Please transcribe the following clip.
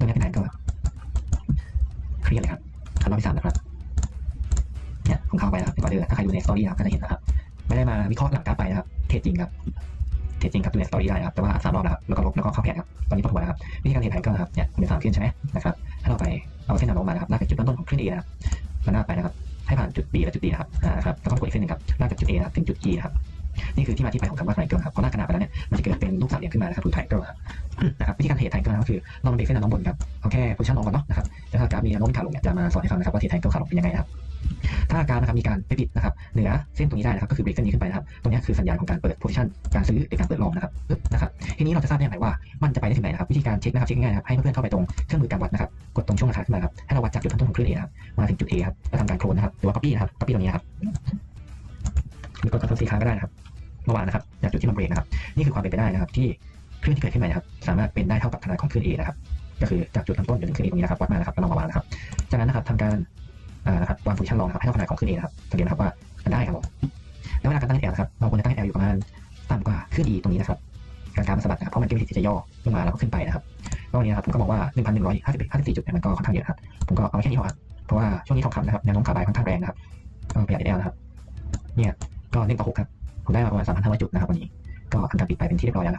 ตัวนี้เป็นแผนก็เครียดเลยครับขั้นตอนที่สามนะครับเนี่ยผมเข้าไปนะครับเป็นออเดอร์ถ้าใครดูในสตอรี่นะครับก็จะเห็นนะครับ ไม่ได้มาวิเคราะห์หลังกรารไปนะครับ เทรดจริงครับ เทรดจริงครับดูในสตอรี่ได้ครับ แต่ว่าสามรอบแล้วครับ แล้วก็ลบแล้วก็เข้าแผนครับ ตอนนี้ปวดหัวนะครับ วิธีการเทรดแผนก็ครับเนี่ยเป็นสามขึ้นใช่ไหมนะครับ ถ้าเราไปเอาเส้นแนวโน้มานะครับลากจากจุดเริ่มต้นของคลื่น A นะครับแล้วลากไปนะครับ ให้ผ่านจุด B และจุด D นะครับอ่าครับ แล้วก็กดอีกเส้นหนึ่งครับลากจากจุด A นะครับถึงจุด E นะครับนี่คือที่มาที่ไปของคำว่าไทเกิลครับพอลากขนาดไปแล้วเนี่ยมันจะเกิดเป็นรูปสามเหลี่ยมขึ้นมานะครับคือไทเกิลครับ นะครับวิธีการเทรดไทเกิลก็คือเราเบรกเส้นแนวโน้มบนครับเอาแค่โพซิชันลงก่อนเนาะนะครับแล้วถ้ากราฟมีแนวโน้มขาลงเนี่ยจะมาสอนให้ฟังนะครับว่าเทรดไทเกิลขาลงเป็นยังไงนะครับถ้ากราฟนะครับมีการไปปิดนะครับเหนือเส้นตรงนี้ได้นะครับก็คือเบรกเส้นนี้ขึ้นไปนะครับตรงนี้คือสัญญาณของการเปิดโพซิชันการซื้อหรือการเปิดลองนะครับปึ๊บนะครับทีนี้เราจะทราบได้อย่างไรว่ามันจะไปได้ถึงไหนนะครับวิธีการเช็คนะครับเช็คง่ายครับให้เพื่อนๆเข้าไปตรงเครื่องมือการวัดนะครับกดตรงช่วงราคาขึ้นมาครับให้เราวัดจากจุดเริ่มต้นของคลื่น A นะครับมาถึงจุด A ครับแล้วทำการโคลนนะครับหรือว่า copy นะครับ copy ตรงนี้ครับหรือกด Ctrl C ค้างก็ได้นะครับเมื่อวานนะครับจากจุดที่มันเบรกนะครับนี่คือความเป็นไปได้นะครับที่ คลื่นที่เกิดขึ้นใหม่นะครับสามารถเป็นได้เท่ากับขนาดของคลื่น A นะครับก็คือจากจุดเริ่มต้นจนถึงคลื่น A ตรงนี้นะครับวัดมานะครับแล้วลองมาวางนะครับ จากนั้นนะครับทำการนะครับวางโพซิชันรองนะครับให้เท่าขนาดของคลื่น A นะครับสังเกตนะครับว่ามันได้ครับผมแล้วเวลาการตั้ง L นะครับเราควรจะตั้ง L อยู่ประมาณต่ำกว่าคลื่น E ตรงนี้นะครับการการมันสะบัดนะครับเพราะมันเก็มีสิทธิ์ที่จะย่อลงมาแล้วก็ขึ้นไปนะครับก็วันนี้นะครับผมก็มองว่า1,154จุดเนี่ยมันก็ค่อนข้างเยอะครับผมก็เอาแค่นี้พอครับเพราะว่าช่วงนี้ทองคำนะครับแนวโน้มขาบายค่อนข้างแรงนะครับก็ประหยัด L นะครับเนี่ยก็1ต่อ6ครับผมได้มาประมาณ3,500จุดนะครับวันนี้ก็ทำการปิดไปเป็นที่เรียบร้อยแล้วนะครับ